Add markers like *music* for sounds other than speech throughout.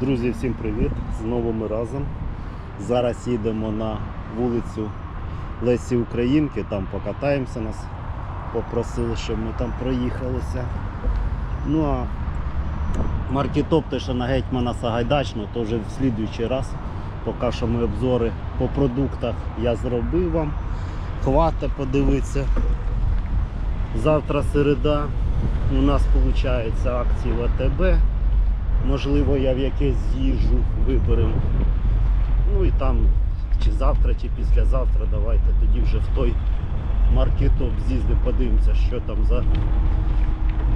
Друзі, всім привіт! Знову ми разом. Зараз їдемо на вулицю Лесі Українки, там покатаємося, нас попросили, щоб ми там проїхалися. Ну а маркетоп те, що на гетьмана Сагайдачного, то вже в слідуючий раз. Поки що ми обзори по продуктах я зробив вам. Хвата подивитися. Завтра середа. У нас виходить акції в АТБ. Можливо, я в якесь з'їжджу, виберемо. Ну і там чи завтра, чи післязавтра давайте тоді вже в той маркетоп з'їздимо, подивимося, що там за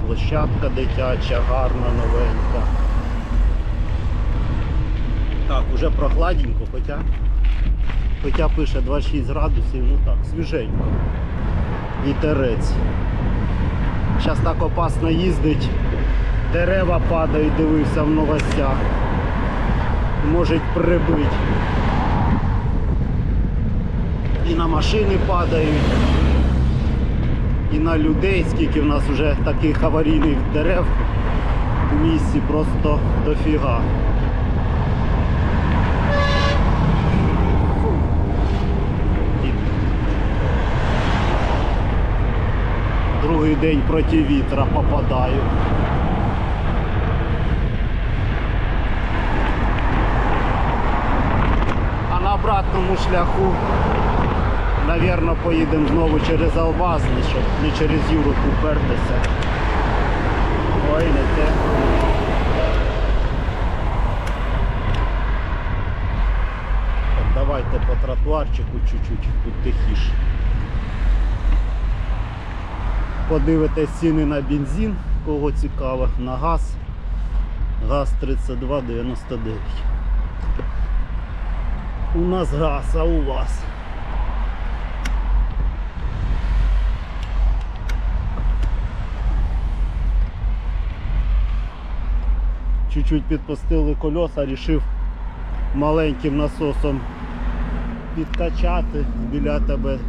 площадка дитяча, гарна, новенька. Так, уже прохладненько, хоча, хоча пише 26 градусів, ну так, свіженько. Вітерець. Зараз так опасно їздить. Дерева падають, дивився в новостях. Можуть прибити. І на машини падають, і на людей, скільки в нас вже таких аварійних дерев в місті просто дофіга. Другий день проти вітра попадаю. А на обратному шляху, навірно, поїдемо знову через Албазний, щоб не через Юру упертися. Ой, не те. Давайте по тротуарчику чуть-чуть тут тихіше. Подивитесь ціни на бензин, кого цікаво, на газ. Газ 32,99. У нас газ, а у вас. Чуть-чуть підпустили колеса, рішив маленьким насосом підкачати біля тебе.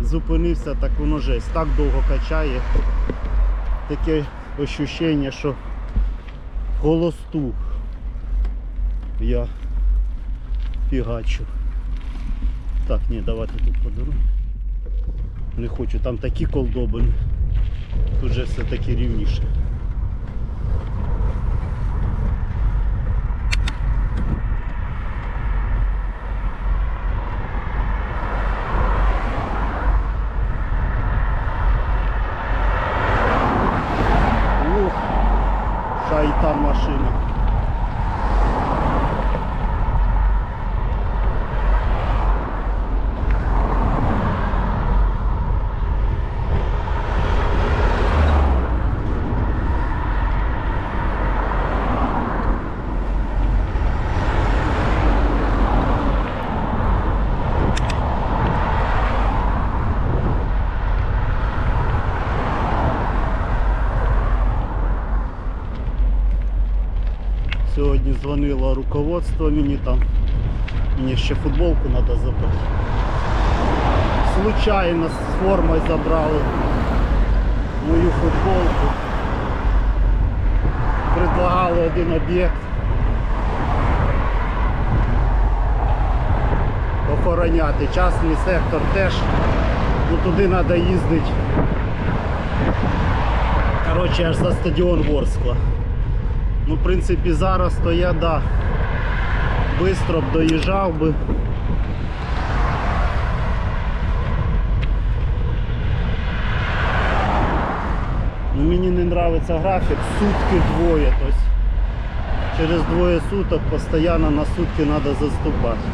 Зупинився, так воно жесть. Так довго качає. Таке ощущення, що голосту я фігачу. Так, ні, давайте тут подарую. Не хочу, там такі колдобини. Тут же все таки рівніше. Дзвонило руководство мені там. Мені ще футболку треба забрати. Случайно з формою забрали мою футболку. Предлагали один об'єкт. Охороняти. Частний сектор теж. Ну туди треба їздити. Коротше, аж за стадіон Ворскла. Ну, в принципі, зараз то я да, бистро б доїжджав би. Ну, мені не подобається графік, сутки двоє. Тобто через двоє суток постійно на сутки треба заступати.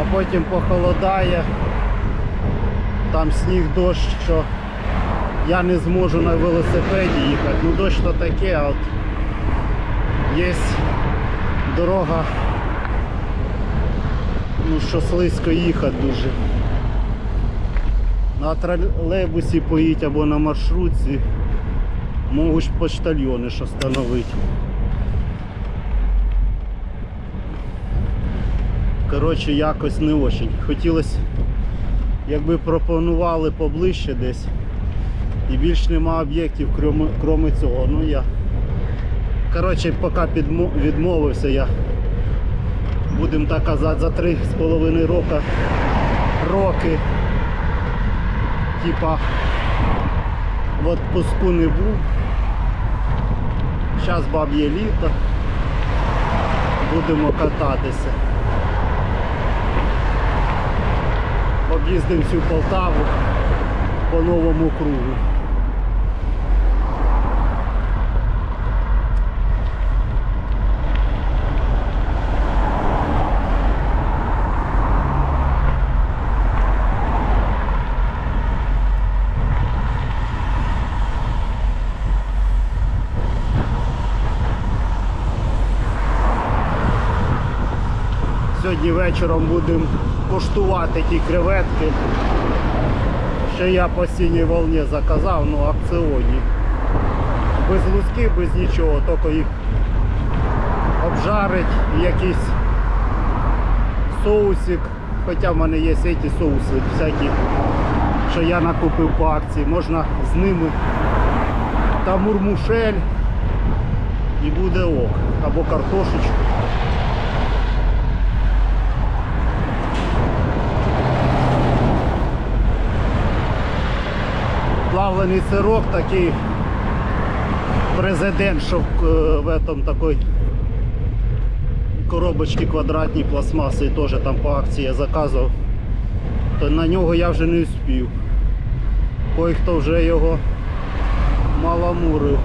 А потім похолодає, там сніг дощ, що я не зможу на велосипеді їхати. Ну дощ таке, а от є дорога, ну що слизько їхати дуже. На тролейбусі поїдь або на маршрутці, можуть почтальйони що встановити. Коротше, якось не очень. Хотілося, якби пропонували поближче десь. І більш нема об'єктів, крім, крім цього. Ну я. Коротше, поки підмо- відмовився я. Будемо так казати, за три з половиною роки, роки. Типа в отпуску не був. Зараз баб'є літо. Будемо кататися. Об'їздимо всю Полтаву по новому кругу. Сьогодні вечором будемо коштувати ті креветки, що я по синій волні заказав, ну акціонні. Без луски, без нічого, тільки їх обжарить якийсь соусик. Хоча в мене є ці соуси всякі, що я накупив по акції. Можна з ними та мурмушель і буде ок. Або картошечку. Плавлений сирок такий президент, що в, е, этом такой коробочці квадратній пластмаси теж там по акції я заказував, то на нього я вже не успів. Кой-хто вже його маламурив.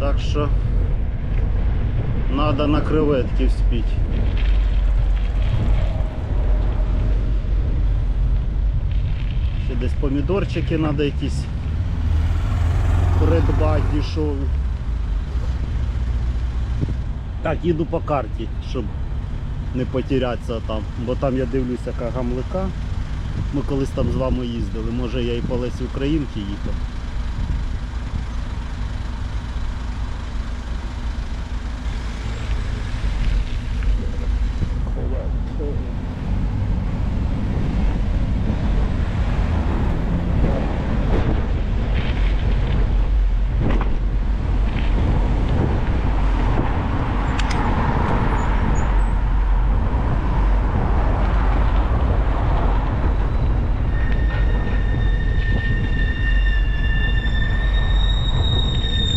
Так що треба на креветки вспіть. Ще десь помідорчики треба якісь придбати дешеві. Так, їду по карті, щоб не потерятися там. Бо там я дивлюся яка гамлика. Ми колись там з вами їздили. Може я і по Лесі Українки їхав.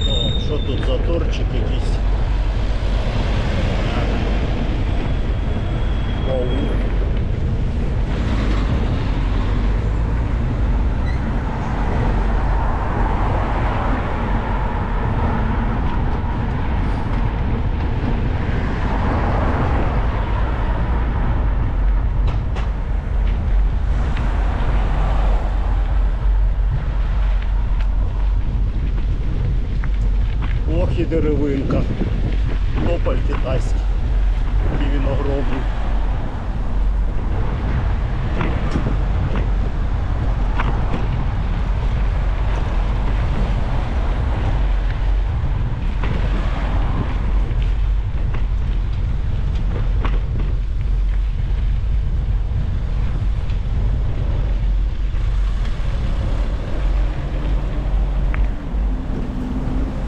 Так, що тут заторчик якийсь? Вау. Ох і деревинка.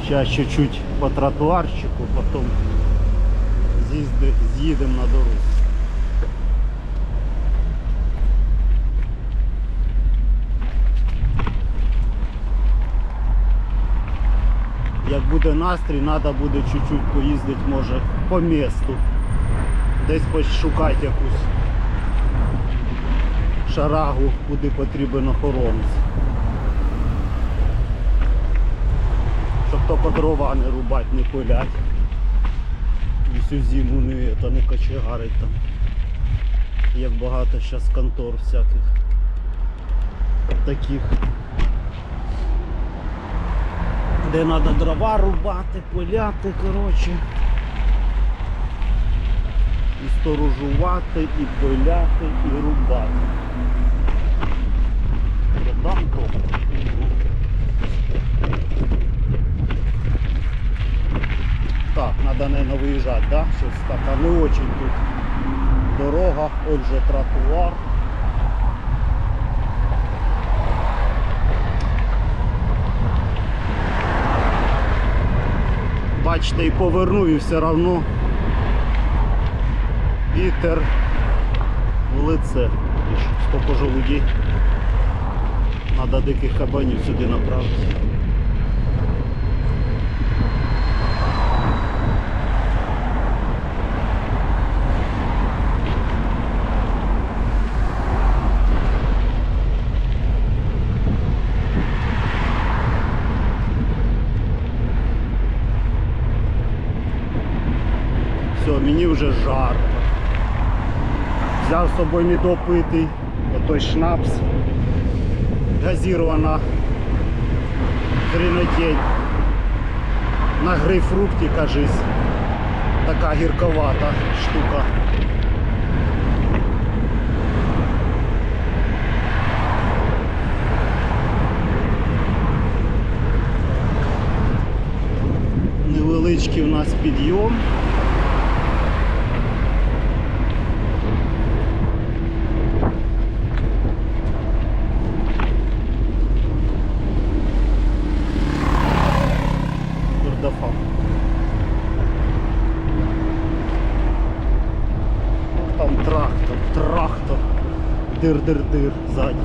Сейчас чуть-чуть по тротуарчику, потом з'їдемо на дорогу. Як буде настрій, треба буде чуть-чуть поїздити, може, по місту. Десь пошукати якусь шарагу, куди потрібен охоронець. Тільки дрова не рубати, не пилять. І всю зиму не, та не кочегарить там. Як багато зараз контор всяких таких. Де треба дрова рубати, пиляти, коротше. І сторожувати, і пиляти, і рубати. Продам трохи. Так, надо, наверное, выезжать, да? Щось так, а не очень тут. дорога, отже тротуар. Бачите, і повернув і все одно вітер в лице. І ж Скільки желудей. Надо диких кабанів сюди направити. Вже жарко. Взяв з собою недопитий, отой шнапс. Газірована гренадень. На грейпфрукті, кажись. Така гірковата штука. Невеличкий у нас підйом. Турдафа. Ну, Там трактор, трактор. Дир-дир-дир ззаді.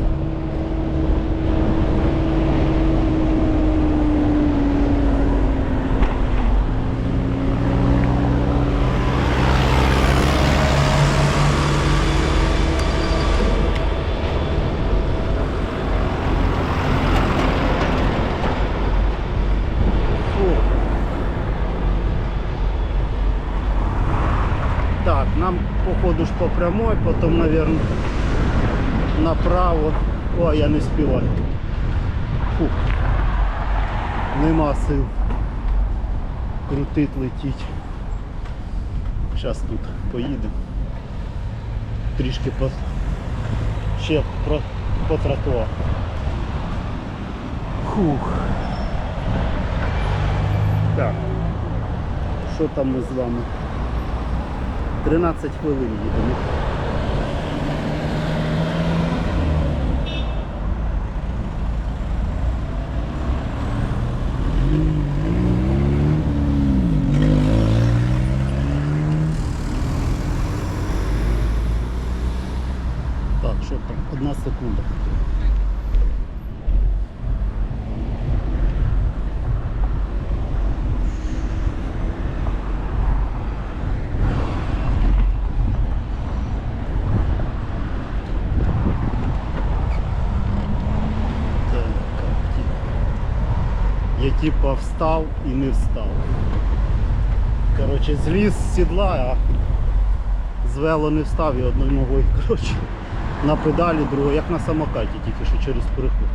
Так, нам походу ж по прямой, потом, наверное, направо. О, я не співаю. Фу. Нема сил. Крутить, летіть. Зараз тут поїдемо. Трішки по... ще про... по тротуару. Фух. Так. Що там ми з вами? 13 хвилин їдемо. Так, що там? Одна секунда. Так, ті- Я типа встав і не встав. Коротше, зліз з сідла, а з вело не встав і одною ногою *laughs* коротше, на педалі, другою, як на самокаті, тільки що через переход.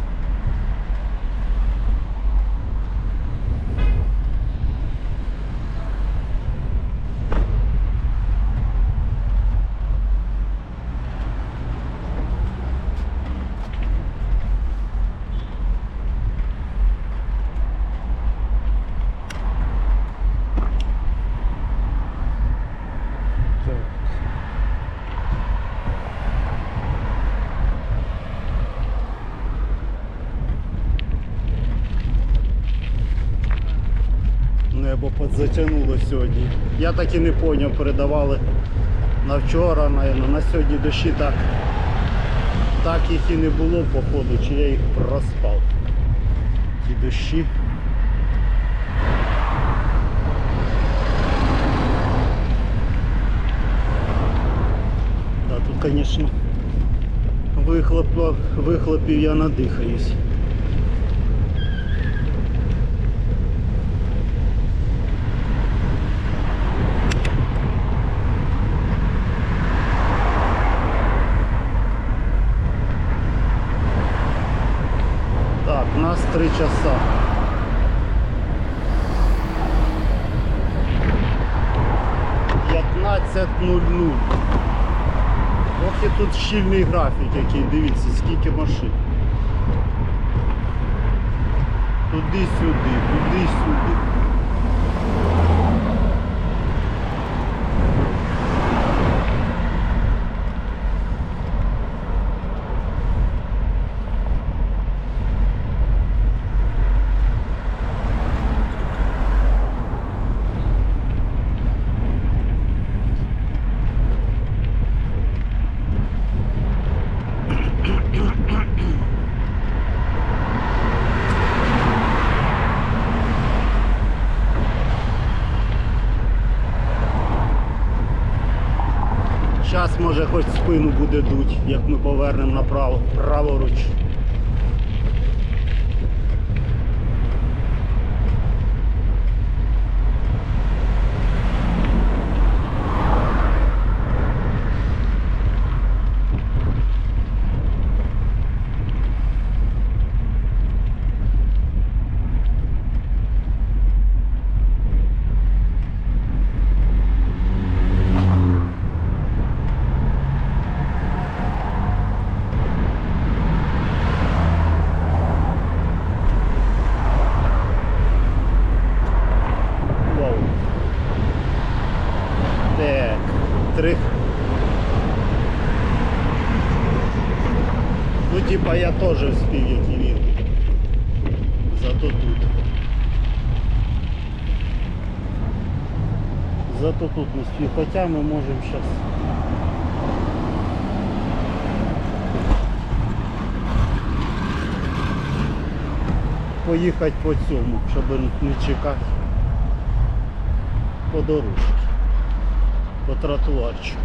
Небо подзатягнуло сьогодні. Я так і не зрозумів, передавали на вчора, наверно, на сьогодні дощі так. Так їх і не було походу, чи я їх проспав. Ті дощі. Да, тут, вихлопів, вихлопів я надихаюсь. Так, у нас три часа. П'ятнадцять нуль нуль. Ох і тут щільний графік який, дивіться, скільки машин. Туди-сюди, туди-сюди. Зараз може хоч спину буде дуть, як ми повернемо направо, праворуч. Вау. Так, три. Ну, типа я теж вспів, як і він. Зато тут. Зато тут не спів. Хоча ми можемо зараз. Поїхати по цьому, щоб не чекати по дорожці, по тротуарчику.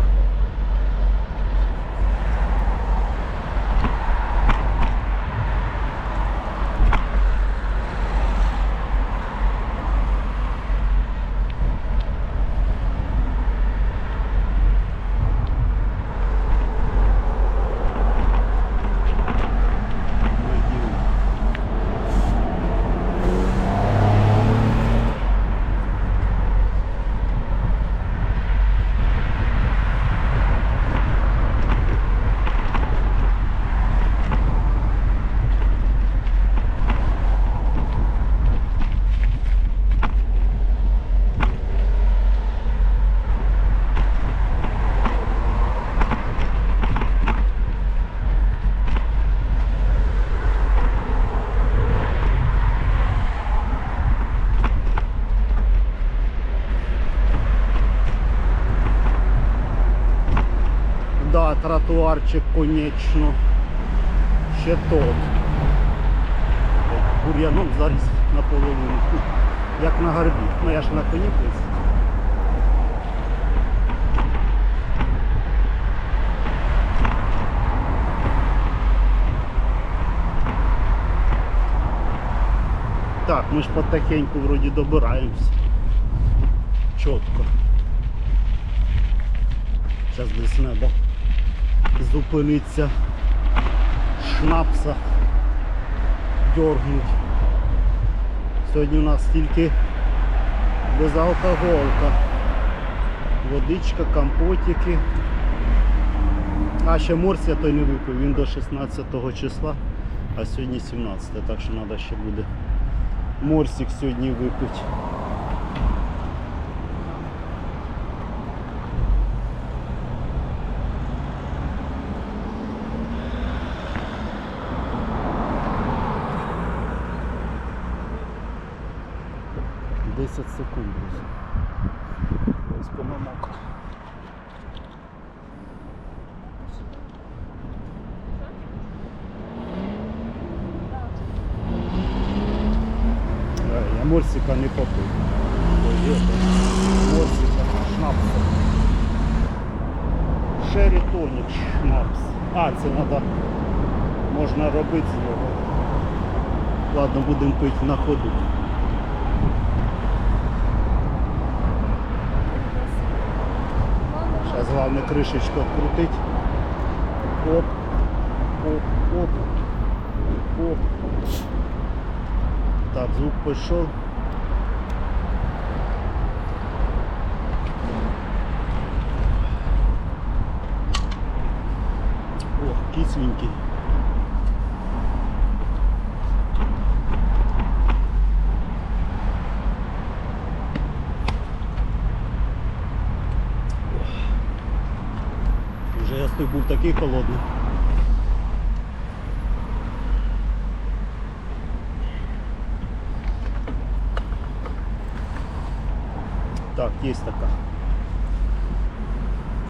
Найдемо. Да, тротуарчик, конечно. Ще тот. Бур'яном заріс наполовину. Як на горбі. Ну я ж на коні плис. Так, ми ж потихеньку вроді добираємось. Чітко. Зараз десь треба зупиниться шнапса дергнуть. Сьогодні у нас тільки безалкоголка. Водичка, компотики. А ще морс я той не випив, він до 16 числа, а сьогодні 17, так що треба ще буде морсик сьогодні випити. Секунд. Ось помамок. Е, Я морсика не попив. Морсика, шнапса. Шері тонік шнапс. А, це треба можна робити з нього. Ладно, будемо пити на ходу. Сейчас главное крышечку открутить. Оп, оп, оп, оп. Так, звук пошел. Ох, кисленький. Вже я той був такий холодний. Так, є така.